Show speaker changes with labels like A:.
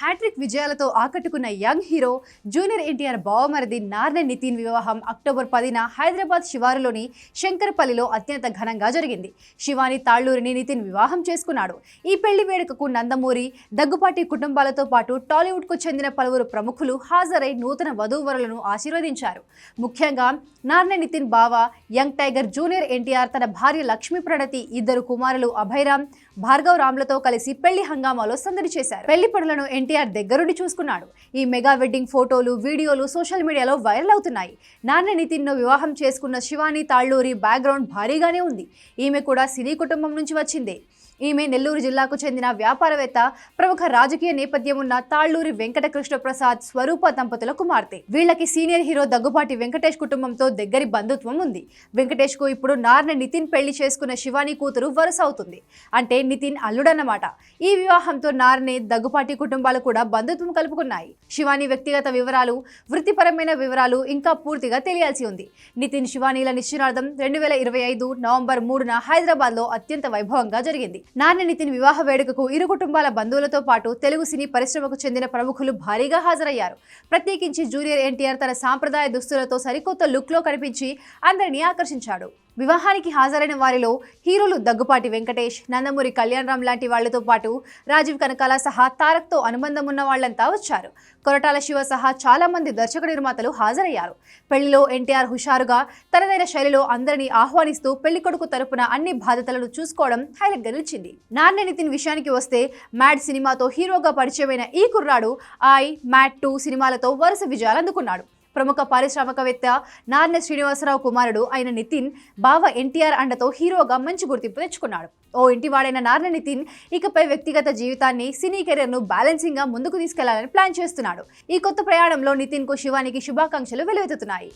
A: Hat trick విజయాలతో ఆకట్టుకున్న young hero junior NTR బావమరిది నార్నె నితిన్ వివాహం అక్టోబర్ పదిన హైదరాబాద్ శివారులోని శంకరపల్లిలో అత్యంత ఘనంగా జరిగింది. శివాని తాళ్ళూరిని నితిన్ వివాహం చేసుకున్నాడు. ఈ పెళ్ళి వేడుకకు నందమూరి దగ్గుపాటి కుటుంబాలతో పాటు టాలీవుడ్కు చెందిన పలువురు ప్రముఖులు హాజరై నూతన వధూవరులను ఆశీర్వదించారు. ముఖ్యంగా నార్నె నితిన్ బావ యంగ్ టైగర్ జూనియర్ ఎన్టీఆర్ తన భార్య లక్ష్మీ ప్రణతి ఇద్దరు కుమారులు అభయరామ్ భార్గవ్ రామ్లతో కలిసి పెళ్ళి హంగామాలో సందడి చేశారు. పెళ్ళి పనులను ఎన్టీఆర్ దగ్గరుండి చూసుకున్నాడు. ఈ మెగా వెడ్డింగ్ ఫోటోలు వీడియోలు సోషల్ మీడియాలో వైరల్ అవుతున్నాయి. నాన్న నితిన్ను వివాహం చేసుకున్న శివాని తాళ్ళూరి బ్యాక్గ్రౌండ్ భారీగానే ఉంది. ఈమె కూడా సినీ కుటుంబం నుంచి వచ్చిందే. ఈమె నెల్లూరు జిల్లాకు చెందిన వ్యాపారవేత్త ప్రముఖ రాజకీయ నేపథ్యం ఉన్న తాళ్ళూరి వెంకటకృష్ణ ప్రసాద్ స్వరూప దంపతుల కుమార్తె. వీళ్ళకి సీనియర్ హీరో దగ్గుపాటి వెంకటేష్ కుటుంబంతో దగ్గరి బంధుత్వం ఉంది. వెంకటేష్కు ఇప్పుడు నార్న నితిన్ పెళ్ళి చేసుకున్న శివాని కూతురు వరుస అవుతుంది. అంటే నితిన్ అల్లుడన్నమాట. ఈ వివాహంతో నార్నే దగ్గుపాటి కుటుంబాలు కూడా బంధుత్వం కలుపుకున్నాయి. శివాని వ్యక్తిగత వివరాలు వృత్తిపరమైన వివరాలు ఇంకా పూర్తిగా తెలియాల్సి ఉంది. నితిన్ శివానీల నిశ్చయార్థం రెండు వేల ఇరవై ఐదు నవంబర్ మూడున హైదరాబాద్లో అత్యంత వైభవంగా జరిగింది. నాని నితిన్ వివాహ వేడుకకు ఇరు కుటుంబాల బంధువులతో పాటు తెలుగు సినీ పరిశ్రమకు చెందిన ప్రముఖులు భారీగా హాజరయ్యారు. ప్రత్యేకించి జూనియర్ ఎన్టీఆర్ తన సాంప్రదాయ దుస్తులతో సరికొత్త లుక్లో కనిపించి అందరినీ ఆకర్షించాడు. వివాహానికి హాజరైన వారిలో హీరోలు దగ్గుపాటి వెంకటేష్ నందమూరి కళ్యాణ్ రామ్ లాంటి వాళ్ళతో పాటు రాజీవ్ కనకాల సహా తారక్తో అనుబంధం ఉన్న వాళ్ళంతా వచ్చారు. కొరటాల శివ సహా చాలా మంది దర్శక నిర్మాతలు హాజరయ్యారు. పెళ్ళిలో ఎన్టీఆర్ హుషారుగా తనదైన శైలిలో అందరినీ ఆహ్వానిస్తూ పెళ్ళి కొడుకు తరపున అన్ని బాధ్యతలను చూసుకోవడం హైలైట్గా నిలిచింది. నాన్న నితిన్ విషయానికి వస్తే మ్యాడ్ సినిమాతో హీరోగా పరిచయమైన ఈ కుర్రాడు ఐ మ్యాడ్ టూ సినిమాలతో వరుస విజయాలు అందుకున్నాడు. ప్రముఖ పారిశ్రామికవేత్త నార్న శ్రీనివాసరావు కుమారుడు అయిన నితిన్ బావ ఎన్టీఆర్ అండతో హీరోగా మంచి గుర్తింపు తెచ్చుకున్నాడు. ఓ ఇంటివాడైన నార్న నితిన్ ఇకపై వ్యక్తిగత జీవితాన్ని సినీ కెరీర్ను బ్యాలెన్సింగ్గా ముందుకు తీసుకెళ్ళాలని ప్లాన్ చేస్తున్నాడు. ఈ కొత్త ప్రయాణంలో నితిన్కు శివానికి శుభాకాంక్షలు వెలువెత్తుతున్నాయి.